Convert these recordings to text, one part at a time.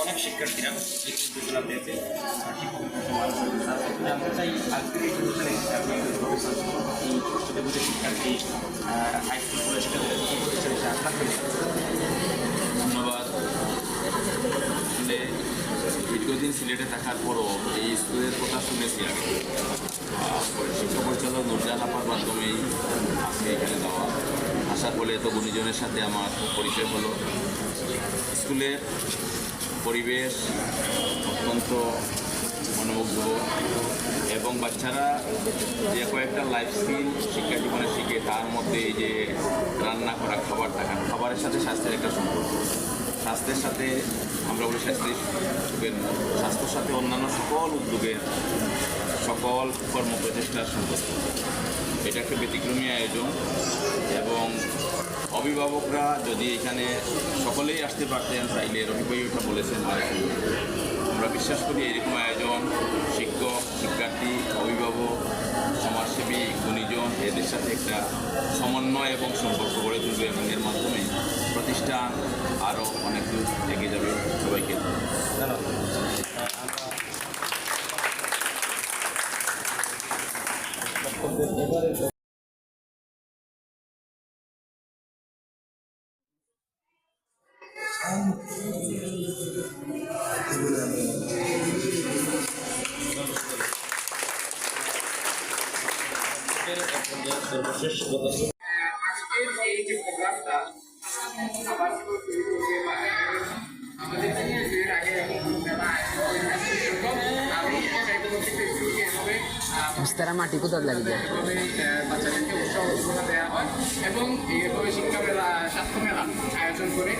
অনেক শিক্ষার্থীরা এই চাই শিক্ষার্থী হাই স্কুল ধন্যবাদ। দীর্ঘদিন সিলেটে থাকার পরও এই স্কুলের কথা শুনেছি আগে শিক্ষা পরিচালক নুরজাহাপার মাধ্যমেই আজকে এখানে যাওয়া। আসার ফলে এত গুণীজনের সাথে আমার পরিচয় হলো। স্কুলের পরিবেশ অত্যন্ত মনোমুগ্ধ এবং বাচ্চারা যে কয়েকটা লাইফ স্কিল শিক্ষা জীবনে শিখে তার মধ্যে এই যে রান্না করা খাবার থাকা খাবারের সাথে স্বাস্থ্যের একটা সম্পর্ক। স্বাস্থ্যের সাথে আমরা বলি স্বাস্থ্যের স্বাস্থ্যের সাথে অন্যান্য সকল উদ্যোগের সকল কর্ম প্রচেষ্টার সম্পর্ক। এটা একটা ব্যতিক্রমী আয়োজন এবং অভিভাবকরা যদি এখানে সকলেই আসতে পারতেন তাইলে রবিভাই ওটা বলেছেন আমরা বিশ্বাস করি এরকম আয়োজন শিক্ষক, শিক্ষার্থী, অভিভাবক, সমাজসেবী, গুণীজন এদের সাথে একটা সমন্বয় এবং সম্পর্ক গড়ে তুলবে এবং এর মাধ্যমে প্রতিষ্ঠান আরও অনেক দূর এগিয়ে যাবে সবাইকে। সর্বশেষ আজকের এই যে প্রোগ্রামটা আমাদের তারা মাটি কোথাও এভাবে আহ, বাচ্চাদেরকে উৎসাহ দেওয়া হয় এবং এইভাবে শিক্ষা মেলা স্বাস্থ্য মেলা আয়োজন করে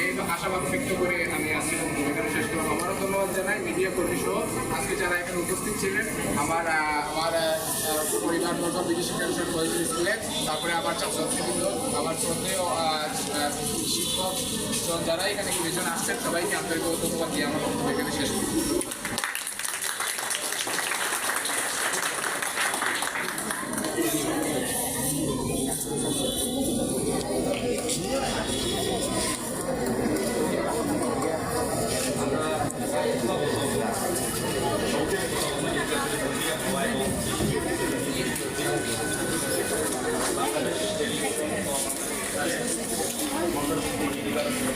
এই আশাবাদ ব্যক্ত করে আমি আজকে এখানে শেষ করলাম আমারও ধন্যবাদ জানাই মিডিয়া কর্মী সহ। আজকে যারা এখানে উপস্থিত ছিলেন আমার আমার পরিবার বর্গ বিদেশি ক্যান্সার কলেজ স্কুলে তারপরে আমার ছাত্রছাত্রীবৃন্দ আমার শ্রদ্ধেয় শিক্ষক যারা এখানে দুজন আসছেন সবাইকে আন্তরিক ধন্যবাদ দিয়ে আমার বক্তব্য এখানে শেষ করি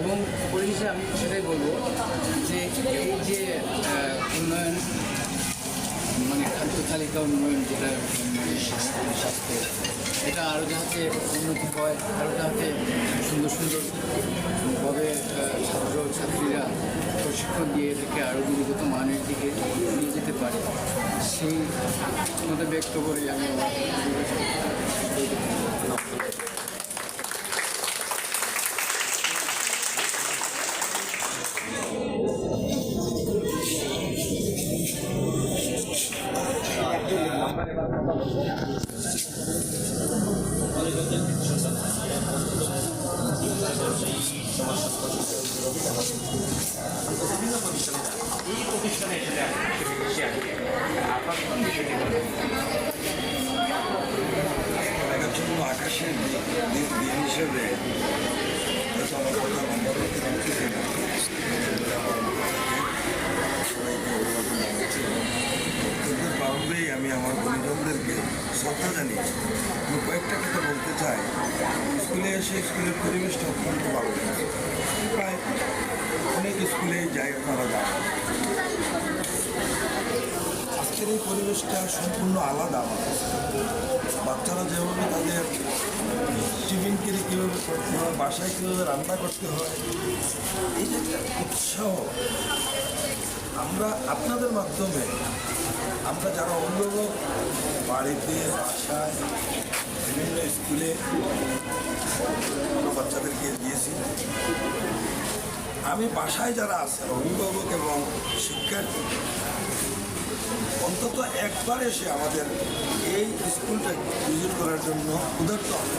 এবং পরিশেষে আমি সেটাই বলব যে এই যে উন্নয়ন মানে খাদ্য তালিকা উন্নয়ন যেটা স্বাস্থ্য এটা আরও যাতে উন্নতি হয় আরও যাতে সুন্দর সুন্দরভাবে ছাত্র ছাত্রীরা প্রশিক্ষণ দিয়ে এটাকে আরও গুণগত মানের দিকে নিয়ে যেতে পারে, সেই মতো ব্যক্ত করে আমি এই প্রতিষ্ঠানে বিষয়টি আকাশের দিন হিসেবে আমার কথা আমি আমার বন্ধুজনদেরকে শ্রদ্ধা জানিয়ে আমি কয়েকটা কথা বলতে চাই। স্কুলে এসে স্কুলের পরিবেশটা অত্যন্ত ভালো প্রায় অনেক স্কুলেই যাই আপনারা জানেন আজকের এই পরিবেশটা সম্পূর্ণ আলাদা বাচ্চারা যেভাবে তাদের টিফিন কিনে কীভাবে করতে হয়, বাসায় কীভাবে রান্না করতে হয়, এই যে একটা উৎসাহ আমরা আপনাদের মাধ্যমে, আমরা যারা অভিভাবক, বাড়িতে, বাসায়, বিভিন্ন স্কুলে বাচ্চাদেরকে দিয়েছি। আমি বাসায় যারা আছেন, অভিভাবক এবং শিক্ষার্থী, অন্তত একবার এসে আমাদের এই স্কুলটা ভিজিট করার জন্য উদার্ত হবে